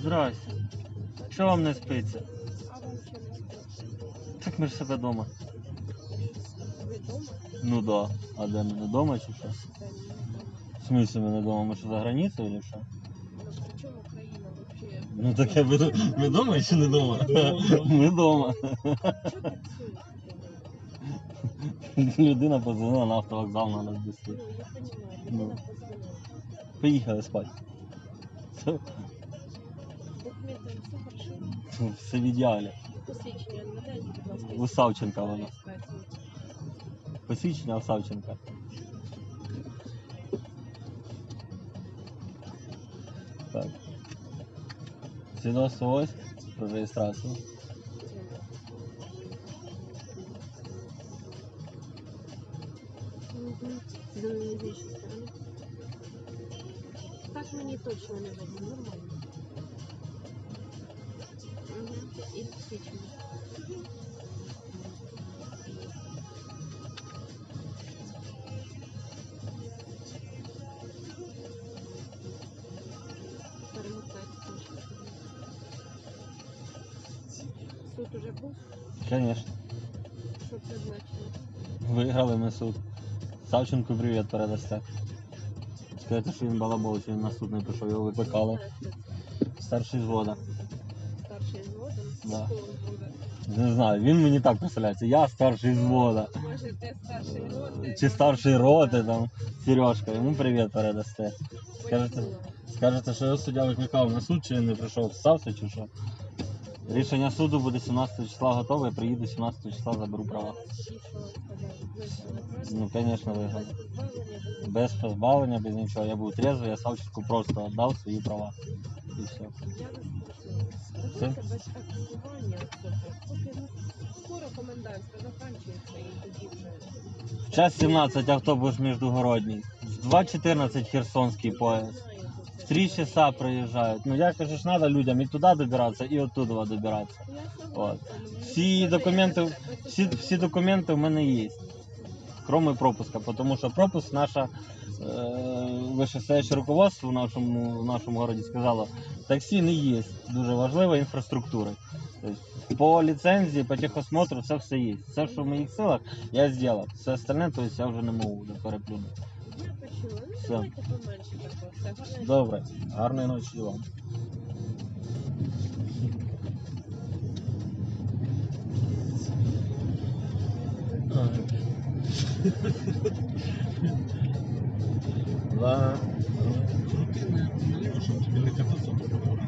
Здрасте. Що вам не спиться? А вам? Так ми ж себе вдома. Ви вдома? Ну да. А де ми не вдома чи що? В смысле ми не вдома? Ми що за границею чи що? Ну, так я буду. Ми вдома чи не вдома? Ми вдома. Людина позвонила на автовокзал на нас вести. Ну. Поїхали спати. Все, хорошо. все в ідеалі. Посвідчення надайте, будь ласка. У Савченка воно. Посвідчення у Савченка. Так. Свідоцтво ось про реєстрацію. Так мені точно не видно, нормально. Трошки. Суд уже був? Звісно. Що це значило? Виграли ми суд. Савченку привіт передасте. Скажете, що він балабол, що він на суд не прийшов, його викликали. Старший згода. Старший згодом? Да. Хто буде? Не знаю, він мені так представляється. Я старший звода. Може, ти старший роти? Чи старший роти там Сережка, йому привіт передасте. Скажете, скажете, що його суддя викликав на суд, чи не прийшов, стався чи що? Рішення суду буде 17 числа готове, я приїду 17 числа, заберу права. Ну, звісно, виграли. Без позбавлення, без нічого. Я був трезвий, я Савченку просто віддав свої права. І все. В час 17 автобус міжгородній. В 2.14 Херсонський поїзд. В це. 3 часа приїжджають. Ну я кажу, ж треба людям і туди добиратися, і оттуда добиратися. От. Всі документи, всі, всі документи в мене є. Кроме пропуска, тому що пропуск наша е, вищестояще руководство в нашому, в нашому городі сказало, таксі не є дуже важлива інфраструктура. Тобто, по ліцензії, по техосмотру, це все є. Все, що в моїх силах, я зробив. Все остальне, то я вже не можу переплюнути. Ну, Все. Все, Добре, гарної ночі вам. Да. Ну, ти не щоб тобі не кататься по дорогах.